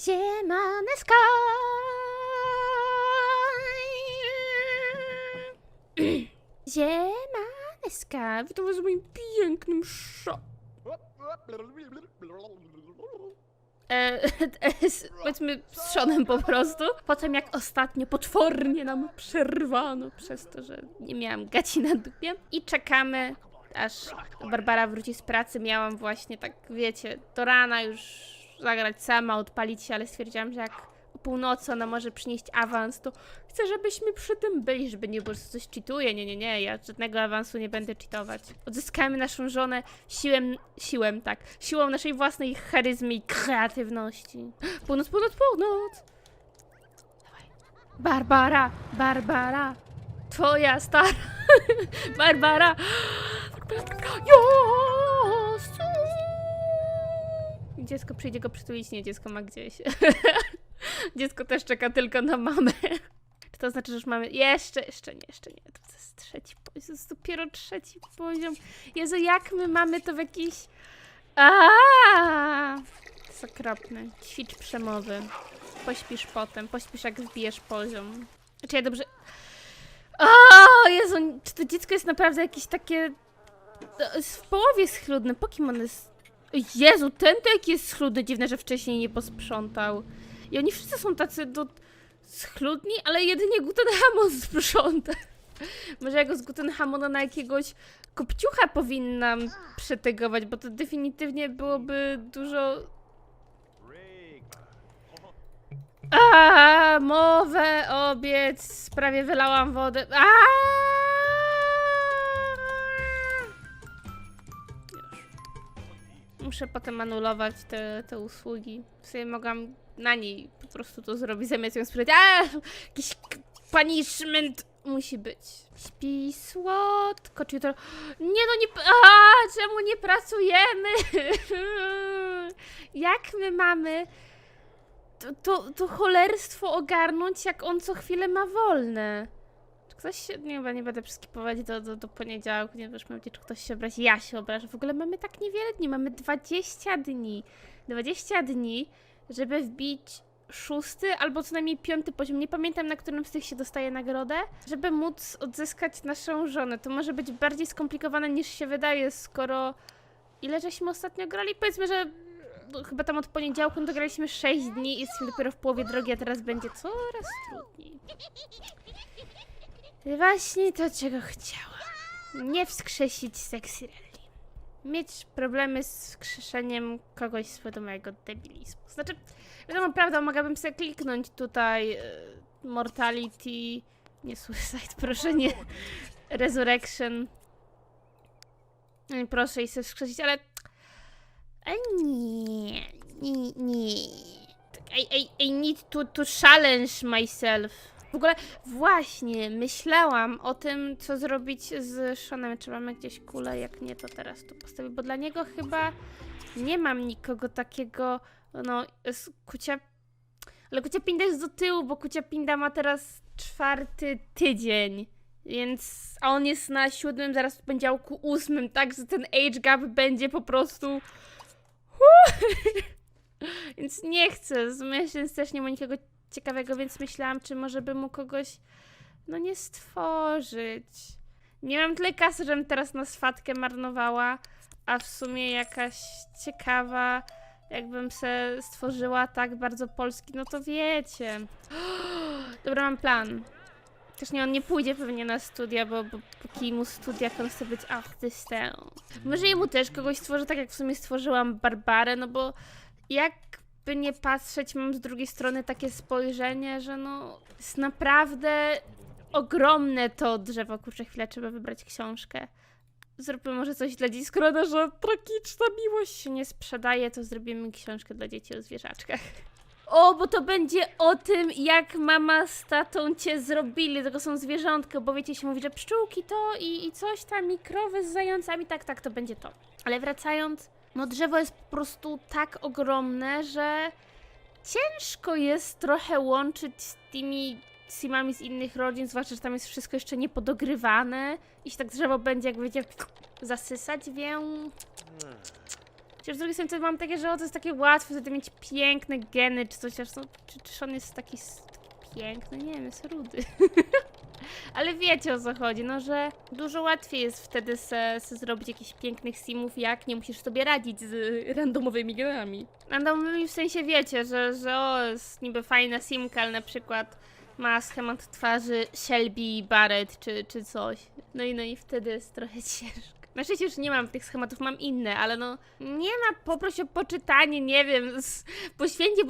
Ziemane sky. Ziemane sky. Witam w moim pięknym show. E, e, z, powiedzmy z Seanem po prostu. Potem jak ostatnio potwornie nam przerwano przez to, że nie miałam gaci na dupie. I czekamy, aż Barbara wróci z pracy. Miałam właśnie tak, wiecie, do rana już zagrać sama, odpalić się, ale stwierdziłam, że jak o północy ona może przynieść awans, to chcę, żebyśmy przy tym byli, żeby nie było, coś cheatuje. Nie, nie, nie, ja żadnego awansu nie będę cheatować. Odzyskamy naszą żonę siłem, siłem, tak, siłą naszej własnej charyzmy i kreatywności. Północ, północ, północ! Barbara, Barbara, twoja stara Barbara! Jezu! Dziecko przyjdzie go przytulić, nie, dziecko ma gdzieś. dziecko też czeka tylko na mamę. Czy to znaczy, że już mamy... Jeszcze, jeszcze nie, jeszcze nie. To jest trzeci poziom, to jest dopiero trzeci poziom. Jezu, jak my mamy to w jakiś... Aaaa! To jest. Ćwicz przemowy. Pośpisz potem, pośpisz jak wbijesz poziom. Czy ja dobrze... O Jezu, czy to dziecko jest naprawdę jakieś takie... W połowie schludne. Po jest? Jezu, ten to jaki jest schludny. Dziwne, że wcześniej nie posprzątał. I oni wszyscy są tacy do... schludni, ale jedynie Gutenhamon sprząta. Może ja go z Gutenhamona na jakiegoś kopciucha powinnam przetegować, bo to definitywnie byłoby dużo... A, mowę, obiec, prawie wylałam wodę. A! Muszę potem anulować te, te usługi. W sumie mogłam na niej po prostu to zrobić, zamiast ją sprzedać. A! Jakiś punishment musi być. Śpi słodko, czy to... Nie no, nie... A, czemu nie pracujemy? Jak my mamy to, to, to cholerstwo ogarnąć, jak on co chwilę ma wolne. Ktoś. Nie, chyba nie będę przeskipować do, do, do poniedziałku, nie wiesz, mam czy ktoś się obrazi. Ja się obrażę. W ogóle mamy tak niewiele dni, mamy 20 dni. 20 dni, żeby wbić szósty albo co najmniej piąty poziom. Nie pamiętam, na którym z tych się dostaje nagrodę. Żeby móc odzyskać naszą żonę. To może być bardziej skomplikowane niż się wydaje, skoro... Ile żeśmy ostatnio grali? Powiedzmy, że no, chyba tam od poniedziałku to graliśmy 6 dni i jesteśmy dopiero w połowie drogi, a teraz będzie coraz trudniej. Właśnie to, czego chciałam. Nie wskrzesić sexy rally. Mieć problemy z wskrzeszeniem kogoś świadomego debilizmu. Znaczy, wiadomo, prawda, mogłabym sobie kliknąć tutaj e, Mortality, nie Suicide, proszę, nie Resurrection. I proszę i sobie wskrzesić, ale ale nie, nie, nie. I, I, I need to, to challenge myself. W ogóle właśnie myślałam o tym, co zrobić z Seanem. Czy mamy gdzieś kulę? Jak nie, to teraz tu postawię, bo dla niego chyba nie mam nikogo takiego, no, kucia... Ale kucia pinda jest do tyłu, bo kucia pinda ma teraz czwarty tydzień. Więc, a on jest na siódmym, zaraz w poniedziałku ósmym, tak, że ten age gap będzie po prostu więc nie chcę. Z myślę też nie ma nikogo ciekawego, więc myślałam, czy może by mu kogoś no nie stworzyć. Nie mam tyle kasy, żebym teraz na swatkę marnowała, a w sumie jakaś ciekawa, jakbym se stworzyła tak bardzo polski, no to wiecie. Dobra, mam plan. Też nie, on nie pójdzie pewnie na studia, bo, bo póki mu studia, to chce być artystą. Może jemu też kogoś stworzę, tak jak w sumie stworzyłam Barbarę, no bo jakby nie patrzeć, mam z drugiej strony takie spojrzenie, że no jest naprawdę ogromne to drzewo. Kurczę, chwilę, trzeba wybrać książkę. Zróbmy może coś dla dzieci, skoro nasza tragiczna miłość się nie sprzedaje, to zrobimy książkę dla dzieci o zwierzaczkach. O, bo to będzie o tym, jak mama z tatą cię zrobili. Tego są zwierzątka, bo wiecie, się mówi, że pszczółki to i, i coś tam, i krowy z zającami. Tak, tak, to będzie to. Ale wracając, no drzewo jest po prostu tak ogromne, że ciężko jest trochę łączyć z tymi simami z innych rodzin, zwłaszcza, że tam jest wszystko jeszcze niepodogrywane i się tak drzewo będzie, jak wiecie, zasysać, wiem... Chociaż z drugiej strony mam takie, że o, to jest takie łatwe, wtedy mieć piękne geny czy coś, aż no, czy, czy on jest taki, taki piękny? Nie wiem, jest rudy. Ale wiecie o co chodzi, no że dużo łatwiej jest wtedy se, se zrobić jakichś pięknych simów, jak nie musisz sobie radzić z randomowymi genami. Randomowymi w sensie wiecie, że, że o, jest niby fajna simka, ale na przykład ma schemat twarzy Shelby Barrett czy, czy coś. No i no i wtedy jest trochę ciężko. Na szczęście już nie mam tych schematów, mam inne, ale no nie ma, poproś o poczytanie, nie wiem, z,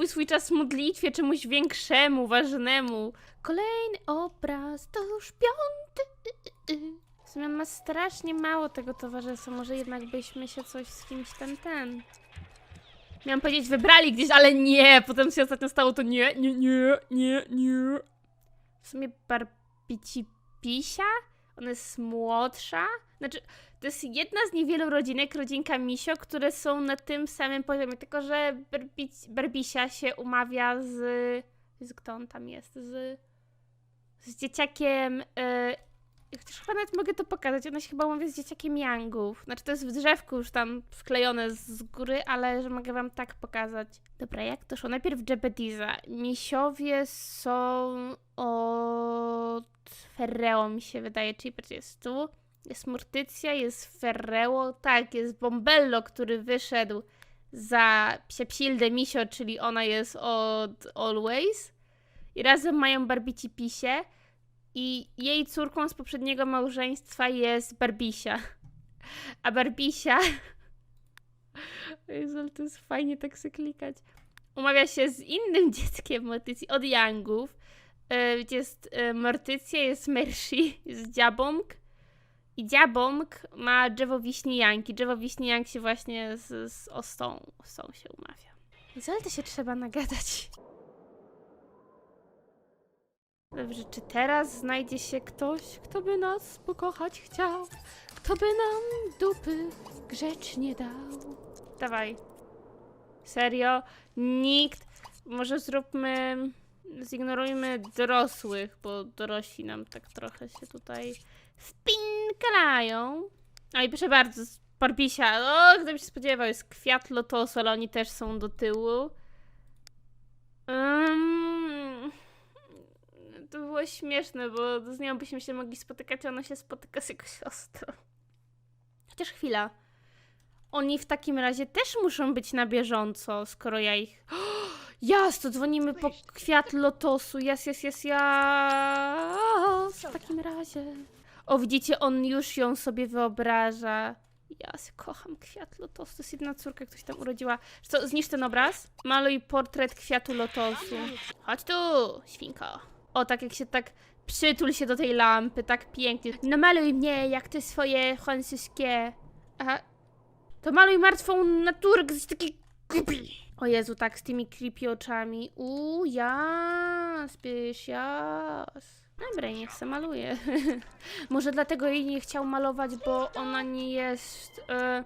swój czas modlitwie czemuś większemu, ważnemu. Kolejny obraz, to już piąty. W sumie on ma strasznie mało tego towarzystwa, może jednak byśmy się coś z kimś ten, ten... Miałam powiedzieć, wybrali gdzieś, ale nie, potem się ostatnio stało to nie, nie, nie, nie, nie. W sumie Barbici Pisia? Ona jest młodsza? Znaczy, to jest jedna z niewielu rodzinek, rodzinka Misio, które są na tym samym poziomie, tylko że Barbic, Barbisia się umawia z... z kto on tam jest? Z... z dzieciakiem... Yy, chociaż chyba nawet mogę to pokazać, ona się chyba umawia z dzieciakiem Yangów. Znaczy, to jest w drzewku już tam wklejone z góry, ale że mogę wam tak pokazać. Dobra, jak to szło? Najpierw Jebediza. Misiowie są od Ferreo, mi się wydaje, czyli jest tu, jest Mortycja, jest Ferreo, tak, jest Bombello, który wyszedł za Psiapsildę Misio, czyli ona jest od Always. I razem mają Barbici Pisie. I jej córką z poprzedniego małżeństwa jest Barbisia. A Barbisia... Jezu, to jest fajnie tak sobie klikać. Umawia się z innym dzieckiem Mortycji od Yangów. e, jest e, Mortycja, jest Mershi, jest Dziabong. I Dziabong ma drzewo wiśni Janki. Drzewo wiśni Jank się właśnie z, z Ostą, Ostą się umawia. Jezu, ale to się trzeba nagadać. Dobrze, czy teraz znajdzie się ktoś, kto by nas pokochać chciał? Kto by nam dupy grzecznie dał? Dawaj. Serio? Nikt. Może zróbmy. Zignorujmy dorosłych, bo dorośli nam tak trochę się tutaj wpinklają. No i proszę bardzo, Barbisia. O, by się spodziewał, jest kwiat lotosu, ale oni też są do tyłu. Um, to było śmieszne, bo z nią byśmy się mogli spotykać, a ona się spotyka z jego siostrą. Chociaż chwila. Oni w takim razie też muszą być na bieżąco, skoro ja ich... Jas, to dzwonimy po kwiat lotosu. Jas, jas, jas, jas. W takim razie... O, widzicie, on już ją sobie wyobraża. Jas, kocham kwiat lotosu. To jest jedna córka, ktoś tam urodziła. Co, zniszcz ten obraz? Maluj portret kwiatu lotosu. Chodź tu, świnko. O, tak jak się tak przytul się do tej lampy, tak pięknie. Namaluj mnie, jak te swoje francuskie. Aha. To maluj martwą naturę, jesteś taki creepy. O Jezu, tak, z tymi creepy oczami. Uuu, jas, pysz, jas. Dobra, niech se maluje. Może dlatego jej nie chciał malować, bo ona nie jest e,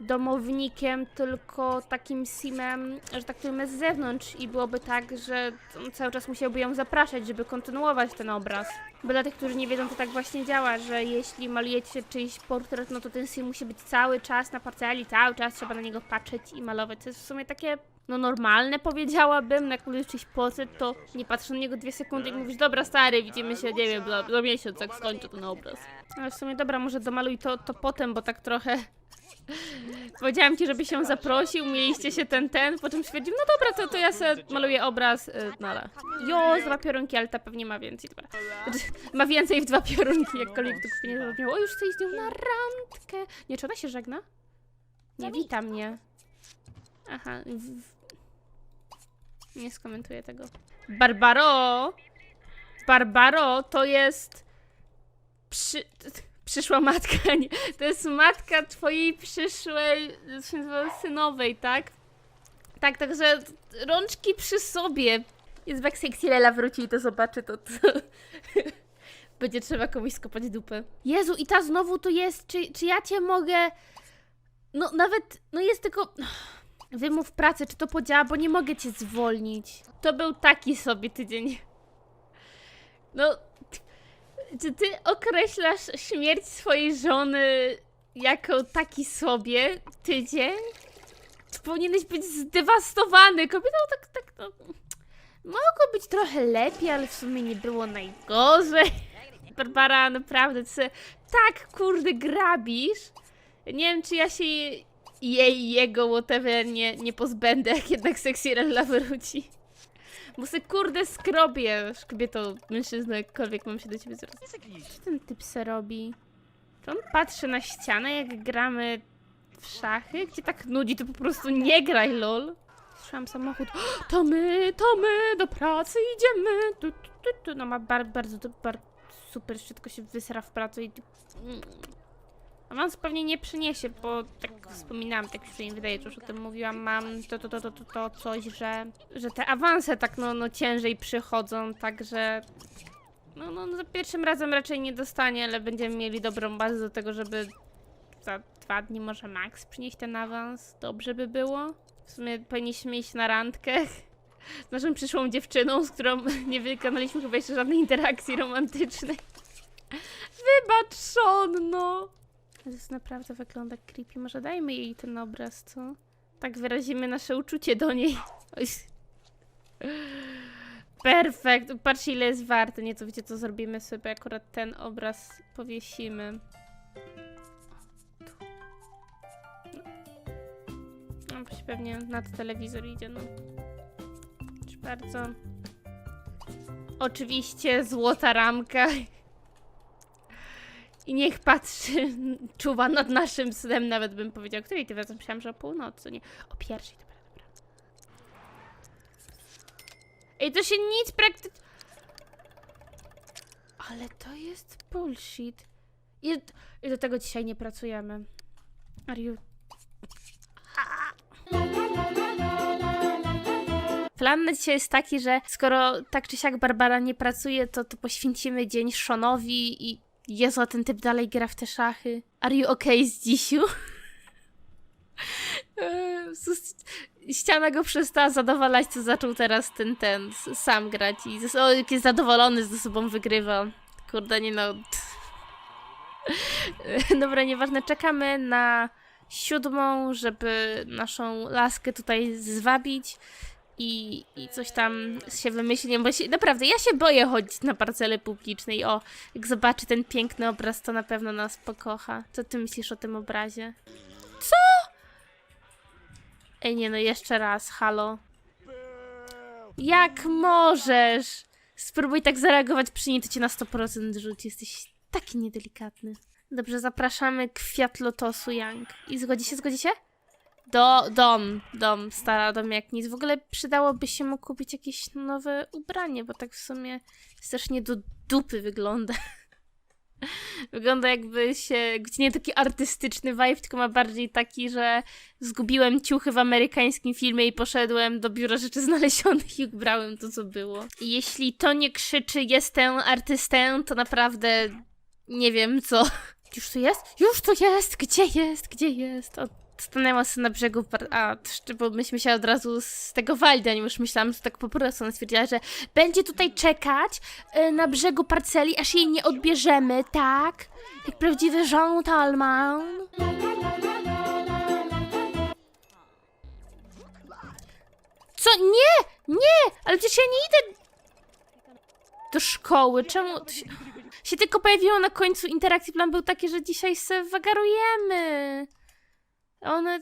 domownikiem, tylko takim simem, że tak powiem, z zewnątrz i byłoby tak, że cały czas musiałby ją zapraszać, żeby kontynuować ten obraz. Bo dla tych, którzy nie wiedzą, to tak właśnie działa, że jeśli malujecie czyjś portret, no to ten sim musi być cały czas na parceli, cały czas trzeba na niego patrzeć i malować. To jest w sumie takie, no normalne powiedziałabym, jak malujesz czyjś portret, to nie patrzysz na niego dwie sekundy i mówisz, dobra stary, widzimy się, nie wiem, za, miesiąc, jak skończę ten obraz. Ale w sumie dobra, może domaluj to, to potem, bo tak trochę... Powiedziałam ci, żeby się zaprosił, mieliście się ten, ten, po czym stwierdził, no dobra, to, to ja sobie maluję obraz, y, no ale... Jo, z dwa piorunki, ale ta pewnie ma więcej, dobra. Znaczy, ma więcej w dwa piorunki, jakkolwiek to nie zabrzmiało. O, już chcę iść z nią na randkę. Nie, czy ona się żegna? Nie, wita mnie. Aha, w... nie skomentuję tego. Barbaro! Barbaro to jest... Przy... Przyszła matka, nie. To jest matka twojej przyszłej, synowej, tak? Tak, także rączki przy sobie. Jest jak Sexirella wróci i to zobaczy, to, to będzie trzeba komuś skopać dupę. Jezu, i ta znowu tu jest, czy, czy ja cię mogę... No nawet, no jest tylko... Wymów pracy, czy to podziała, bo nie mogę cię zwolnić. To był taki sobie tydzień. No, czy ty określasz śmierć swojej żony jako taki sobie tydzień? powinieneś być zdewastowany. Kobieta tak, tak, no... Mogło być trochę lepiej, ale w sumie nie było najgorzej. Barbara, naprawdę, ty tak kurde grabisz. Nie wiem, czy ja się je- jej, jego, whatever, nie, nie pozbędę, jak jednak Sexirella wróci. Bo se kurde skrobię, kobieto, mężczyzno, jakkolwiek mam się do ciebie zwracać. Co ten typ se robi? Czy on patrzy na ścianę, jak gramy w szachy? Gdzie tak nudzi, to po prostu nie graj, lol. Słyszałam samochód. To my, to my, do pracy idziemy. Tu, tu, tu, tu. No ma bar, bardzo, to bar, super, wszystko się wysra w pracy i... Awans pewnie nie przyniesie, bo tak wspominałam, tak się mi wydaje, już o tym mówiłam, mam to, to, to, to, to, to coś, że, że te awanse tak no, no ciężej przychodzą, także no, no za pierwszym razem raczej nie dostanie, ale będziemy mieli dobrą bazę do tego, żeby za dwa dni może max przynieść ten awans. Dobrze by było. W sumie powinniśmy iść na randkę z naszą przyszłą dziewczyną, z którą nie wykonaliśmy chyba jeszcze żadnej interakcji romantycznej. Wybacz, Sean, no! To jest naprawdę wygląda creepy. Może dajmy jej ten obraz, co? Tak wyrazimy nasze uczucie do niej. Perfekt. Patrzcie ile jest warte. Nie, to wiecie co zrobimy sobie. Akurat ten obraz powiesimy. No, bo się pewnie nad telewizor idzie, no. Proszę bardzo. Oczywiście złota ramka. I niech patrzy, czuwa nad naszym snem, nawet bym powiedział. Której ty wracam? Myślałam, że o północy, nie. O pierwszej, dobra, dobra. Ej, to się nic praktycznie... Ale to jest bullshit. I, I do tego dzisiaj nie pracujemy. Are you... Plan na dzisiaj jest taki, że skoro tak czy siak Barbara nie pracuje, to, to poświęcimy dzień Seanowi i Jezu, ten typ dalej gra w te szachy. Are you okay z dzisiu? Eee, Ściana go przestała zadowalać, to zaczął teraz ten, ten, sam grać i o, jest zadowolony, ze sobą wygrywa. Kurde, nie no. Dobra, nieważne, czekamy na siódmą, żeby naszą laskę tutaj zwabić i, i coś tam się wymyśli, bo się, naprawdę, ja się boję chodzić na parcele publicznej. O, jak zobaczy ten piękny obraz, to na pewno nas pokocha. Co ty myślisz o tym obrazie? Co? Ej, nie no, jeszcze raz, halo. Jak możesz? Spróbuj tak zareagować przy niej, to cię na 100% rzuci. Jesteś taki niedelikatny. Dobrze, zapraszamy kwiat lotosu Young. I zgodzi się, zgodzi się? Do, dom, dom, stara dom jak nic. W ogóle przydałoby się mu kupić jakieś nowe ubranie, bo tak w sumie strasznie do dupy wygląda. Wygląda jakby się, jakby nie taki artystyczny vibe, tylko ma bardziej taki, że zgubiłem ciuchy w amerykańskim filmie i poszedłem do biura rzeczy znalezionych i ubrałem to, co było. I jeśli to nie krzyczy jestem artystę, to naprawdę nie wiem co. Już tu jest? Już tu jest! Gdzie jest? Gdzie jest? O, stanęła sobie na brzegu, a, bo myśmy się od razu z tego waldi, a nie już myślałam, że tak po prostu ona stwierdziła, że będzie tutaj czekać y, na brzegu parceli, aż jej nie odbierzemy, tak? Jak prawdziwy gentleman. Co? Nie! Nie! Ale przecież ja nie idę do szkoły. Czemu? To się, się tylko pojawiło na końcu interakcji. Plan był taki, że dzisiaj se wagarujemy. One...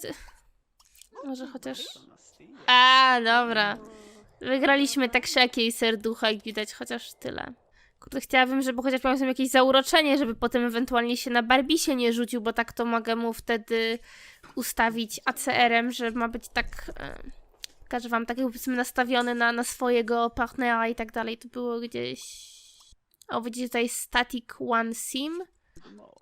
Może chociaż... A, dobra. Wygraliśmy tak siak jej serducha, jak widać, chociaż tyle. Kurde, chciałabym, żeby chociaż miał sobie jakieś zauroczenie, żeby potem ewentualnie się na Barbisie nie rzucił, bo tak to mogę mu wtedy ustawić ACR-em, że ma być tak... E, pokażę wam, tak jakbyśmy nastawiony na, na swojego partnera i tak dalej. To było gdzieś... O, widzicie tutaj Static One Sim.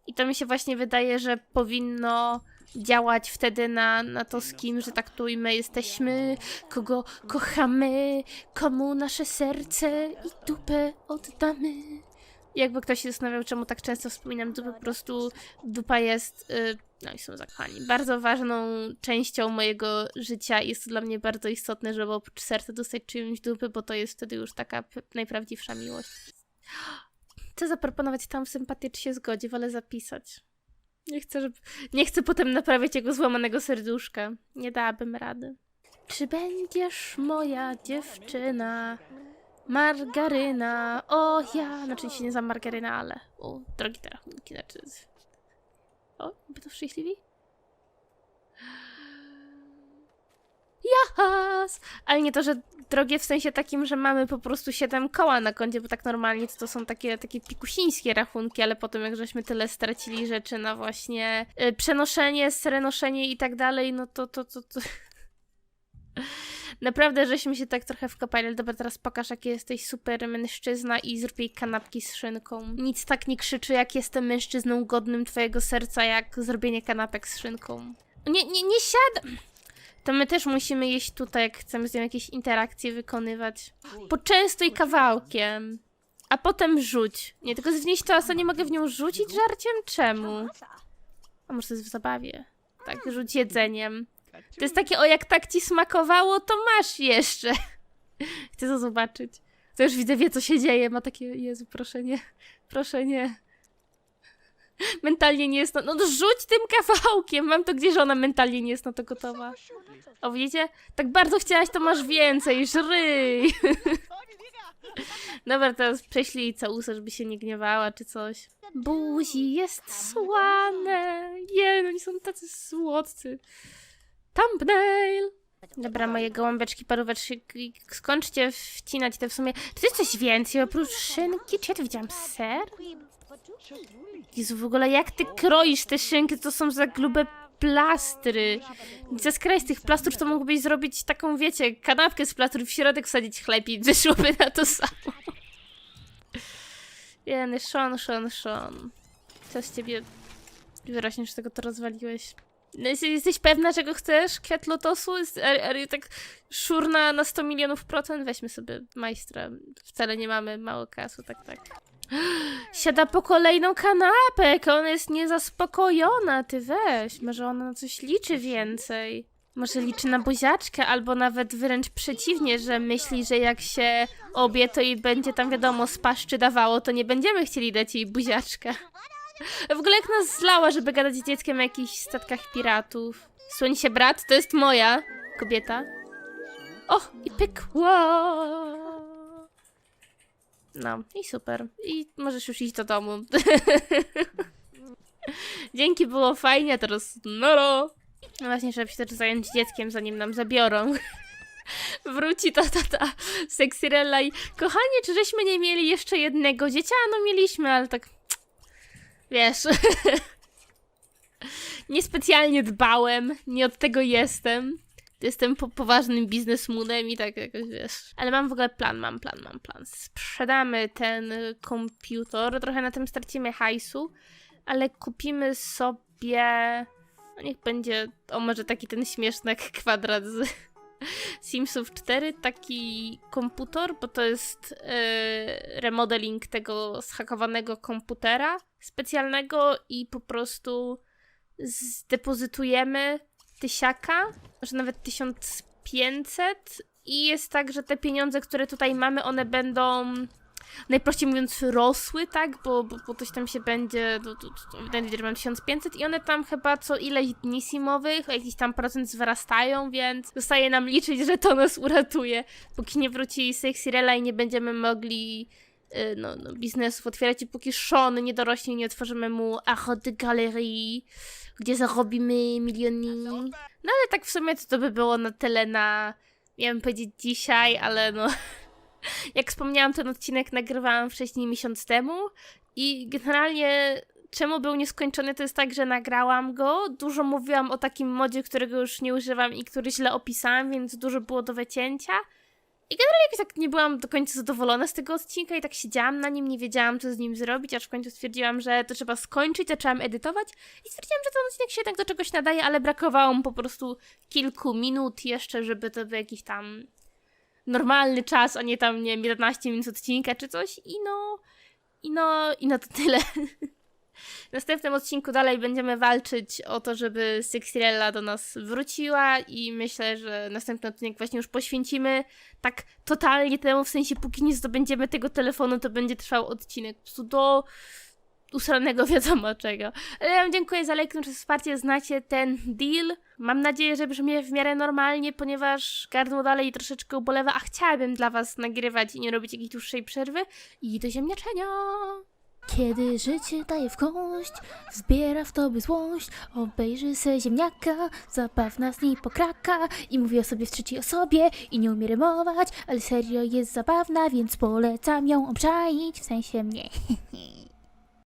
I to mi się właśnie wydaje, że powinno działać wtedy na, na to, z kim, że tak tu i my jesteśmy, kogo kochamy, komu nasze serce i dupę oddamy. Jakby ktoś się zastanawiał, czemu tak często wspominam dupę, po prostu dupa jest, y, no i są zakochani, bardzo ważną częścią mojego życia jest to dla mnie bardzo istotne, żeby oprócz serca dostać czyjąś dupy, bo to jest wtedy już taka najprawdziwsza miłość. Chcę zaproponować tam sympatię, czy się zgodzi, wolę zapisać. Nie chcę, żeby... nie chcę potem naprawiać jego złamanego serduszka. Nie dałabym rady. Czy będziesz moja dziewczyna? Margaryna, o ja, znaczy się nie za margaryna, ale o, drogi te rachunki, znaczy... O, by to szczęśliwi? Jahas! Ale nie to, że drogie w sensie takim, że mamy po prostu 7 koła na koncie, bo tak normalnie to, to są takie, takie pikusińskie rachunki, ale potem jak żeśmy tyle stracili rzeczy na właśnie y, przenoszenie, serenoszenie i tak dalej, no to to, to, to... Naprawdę, żeśmy się tak trochę wkopali, dobra, teraz pokaż, jaki jesteś super mężczyzna i zrób jej kanapki z szynką. Nic tak nie krzyczy, jak jestem mężczyzną godnym twojego serca, jak zrobienie kanapek z szynką. Nie, nie, nie siadam! To my też musimy jeść tutaj, jak chcemy z nią jakieś interakcje wykonywać. Poczęstuj kawałkiem, a potem rzuć. Nie, tylko znieść to, a co nie mogę w nią rzucić żarciem? Czemu? A może to jest w zabawie? Tak, rzuć jedzeniem. To jest takie, o jak tak ci smakowało, to masz jeszcze. Chcę to zobaczyć. To już widzę, wie co się dzieje. Ma takie, Jezu, proszę nie, proszę nie. Mentalnie nie jest na... No to rzuć tym kawałkiem. Mam to gdzieś, że ona mentalnie nie jest na to gotowa. O, widzicie? Tak bardzo chciałaś, to masz więcej. Żryj. Dobra, teraz prześlij całusę, żeby się nie gniewała, czy coś. Buzi jest słane. Je, no oni są tacy słodcy. Thumbnail. Dobra, moje gołąbeczki, paróweczki, skończcie wcinać te w sumie. Czy to jest coś więcej oprócz szynki? Czy ja tu widziałam ser? Jezu, w ogóle jak ty kroisz te szynki, to są za grube plastry. Ze skraj z tych plastrów to mógłbyś zrobić taką, wiecie, kanapkę z plastrów, w środek wsadzić chleb i wyszłoby na to samo. Jeny, Sean, Sean, Sean. Co z ciebie wyrośniesz, z tego to rozwaliłeś? No, jesteś- pewna, czego chcesz? Kwiat lotosu? Jest, are, are, tak szurna na 100 milionów procent? Weźmy sobie majstra. Wcale nie mamy mało kasu, tak, tak. Siada po kolejną kanapek, ona jest niezaspokojona, ty weź. Może ona na coś liczy więcej. Może liczy na buziaczkę, albo nawet wręcz przeciwnie, że myśli, że jak się obie, to i będzie tam wiadomo z paszczy dawało, to nie będziemy chcieli dać jej buziaczka. W ogóle jak nas zlała, żeby gadać z dzieckiem o jakichś statkach piratów. Słoń się brat, to jest moja kobieta. O, i pykła. No, i super. I możesz już iść do domu. Dzięki, było fajnie, teraz noro. No właśnie, trzeba się też zająć dzieckiem, zanim nam zabiorą. Wróci ta, ta, ta seksirella i... Kochanie, czy żeśmy nie mieli jeszcze jednego dziecia? No mieliśmy, ale tak... Wiesz... Niespecjalnie dbałem, nie od tego jestem. Jestem po poważnym biznesmunem i tak jakoś wiesz. Ale mam w ogóle plan, mam plan, mam plan. Sprzedamy ten komputer, trochę na tym stracimy hajsu, ale kupimy sobie. No niech będzie, o może taki ten śmieszny kwadrat z Simsów 4, taki komputer, bo to jest y, remodeling tego zhakowanego komputera specjalnego i po prostu zdepozytujemy tysiaka, może nawet 1500 i jest tak, że te pieniądze, które tutaj mamy, one będą najprościej mówiąc rosły, tak, bo, bo, bo coś tam się będzie, wydaje że mam 1500 i one tam chyba co ileś dni simowych, jakiś tam procent wzrastają, więc zostaje nam liczyć, że to nas uratuje, póki nie wróci Sexirella i nie będziemy mogli y, no, no, biznesów otwierać i póki Sean nie dorośnie nie otworzymy mu Art de Galerie, gdzie zarobimy miliony. No ale tak w sumie to, to by było na tyle na, miałem powiedzieć dzisiaj, ale no, jak wspomniałam, ten odcinek nagrywałam wcześniej miesiąc temu i generalnie czemu był nieskończony, to jest tak, że nagrałam go, dużo mówiłam o takim modzie, którego już nie używam i który źle opisałam, więc dużo było do wycięcia. I generalnie jakoś tak nie byłam do końca zadowolona z tego odcinka i tak siedziałam na nim, nie wiedziałam co z nim zrobić, aż w końcu stwierdziłam, że to trzeba skończyć, zaczęłam edytować i stwierdziłam, że ten odcinek się jednak do czegoś nadaje, ale brakowało mu po prostu kilku minut jeszcze, żeby to był jakiś tam normalny czas, a nie tam, nie wiem, 11 minut odcinka czy coś i no, i no, i no to tyle. W następnym odcinku dalej będziemy walczyć o to, żeby Sexirella do nas wróciła i myślę, że następny odcinek właśnie już poświęcimy tak totalnie temu, w sensie póki nie zdobędziemy tego telefonu, to będzie trwał odcinek do, usalonego wiadomo czego. Ale ja wam dziękuję za lajknąć wsparcie, znacie ten deal. Mam nadzieję, że brzmi w miarę normalnie, ponieważ gardło dalej troszeczkę ubolewa, a chciałabym dla was nagrywać i nie robić jakiejś dłuższej przerwy. I do ziemniaczenia! Kiedy życie daje w kość, zbiera w tobie złość, obejrzy se ziemniaka, zabawna z niej pokraka i mówi o sobie w trzeciej osobie i nie umie rymować, ale serio jest zabawna, więc polecam ją obczaić, w sensie mnie.